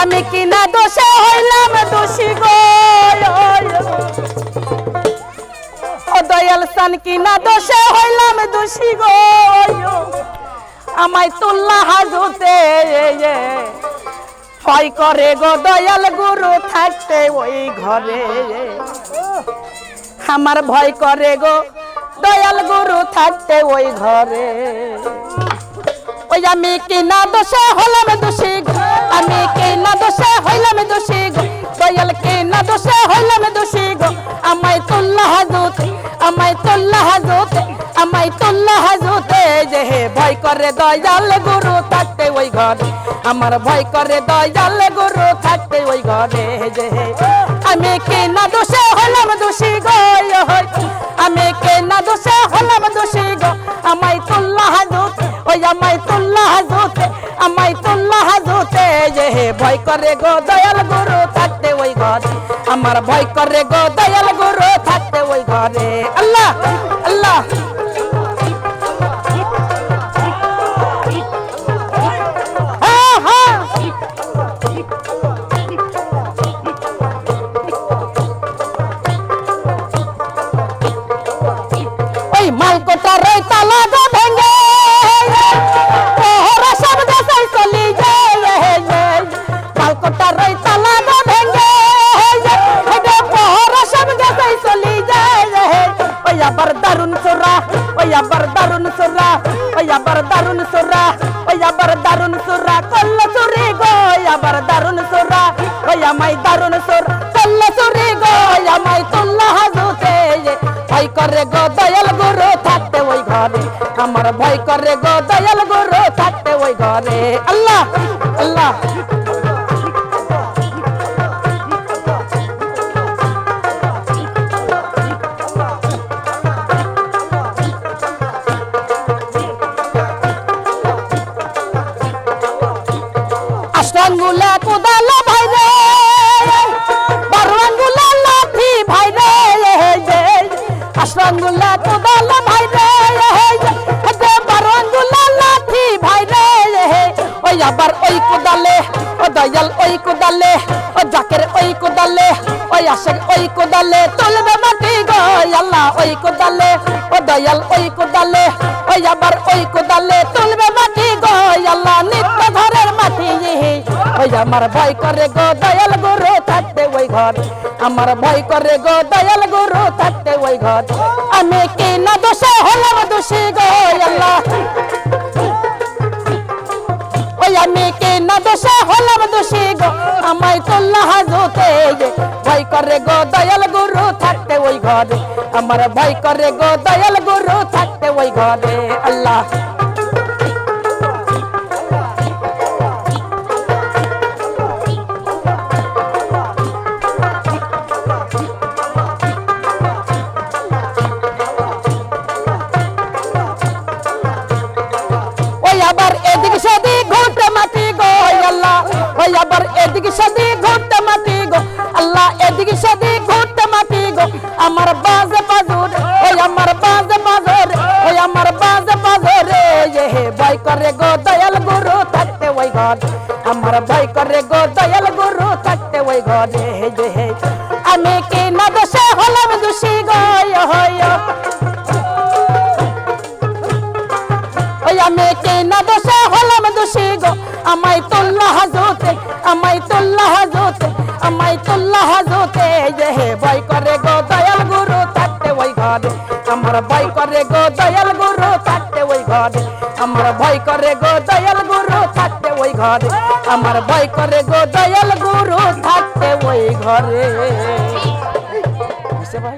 আমি কিনা দোষে হইলাম দোষী গো। দয়াল সান, কিনা দোষে হইলাম দোষী গো। আমায় তুল্লা হাজুতে ভয় করে গো দয়াল গুরু, থাকতে ওই ঘরে। আমার ভয় করে গো দয়াল গুরু, থাকতে ওই ঘরে। ওই আমি কি না দোষে হলাম দোষী গো। করে দয়াল গুরু থাকতে ওই ঘরে। আমার ভয় করে দয়াল গুরু থাকতে ওই ঘরে যে। আমি কি না দোষে হলাম দোষী গো। আমি কে না দোষে হলাম দোষী গো, আমায় তুল্লা হাজুতে, ওই আমায় তুল্লা হাজুতে, আমায় তুল্লা হাজুতে যে। হে ভয় করে গো দয়াল গুরু থাকতে ওই ঘরে। আমার ভয় করে গো দয়াল গুরু থাকতে ওই ঘরে। আল্লাহ আল্লাহ। আবার দারুণ সোরা, ওই আবার দারুণ সোরা, ওই আবার দারুণ সোরা, ওই আবার দারুণ সোরা কল্ল চুরি গো আবার দারুণ সোরা, ওই আমায় দারুণ সোর কল্ল চুরি গো আমায় তুল্লা হাজুতে। ভয় করে গো দয়াল গুরু, থাকতে ওই ঘরে। আমার ভয় করে গো দয়াল গুরু, থাকতে ওই ঘরে। আল্লাহ আল্লাহ। আবার ওই কোদালে, ও দয়াল ওই কোদালে, ও জাকের ওই কোদালে ওই আশেক ওই কোদালে, তুলবে মাটি গো, আল্লাহ ওই কোদালে, ও দয়াল ওই কোদালে ওই আবার ওই কোদালে, তুলবে মাটি গো, আল্লাহ নিত্য ঘরের মাটি। ওই আমার ভয় করে গো, দয়াল গুরু থাকতে ওই ঘর। আমার ভয় করে গো, দয়াল গুরু থাকতে ওই ঘর। আমি কি না দোষে হলাম দোষী গো, আল্লাহ। না দোষে হলাম দোষী গো, আমায় তোল্লা হাজুতে ভয় করে গো দয়াল গুরু, থাকতে ওই ঘরে। আমার ভয় করে গো দয়াল গুরু, থাকতে ওই ঘরে। আল্লাহ এদিক সেদিক ঘুরতে মাটি গো। আল্লাহ, এদিক সেদিক ঘুরতে মাটি গো। আমার বাজে বাজুর, ওই আমার বাজে বাজুর, ওই আমার বাজে বাজুর এ ভয় করে গো দয়াল গুরু, থাকতে ওই ঘর। আমার ভয় করে গো দয়াল গুরু, থাকতে ওই ঘরে। হে যে হে, আমি কি না দোষে হলাম দোষী গো? হয় ওই আমি কে না দোষে হলাম দোষী গো? আমায় তোল্লা হাজতে যে হে ভয় করে গো দয়াল গুরু থাকতে ওই ঘরে। আমার ভয় করে গো দয়াল গুরু থাকতে ওই ঘরে। আমার ভয় করে গো দয়াল গুরু থাকতে ওই ঘরে। আমার ভয় করে গো দয়াল গুরু থাকতে ওই ঘরে। বুঝতে ভাই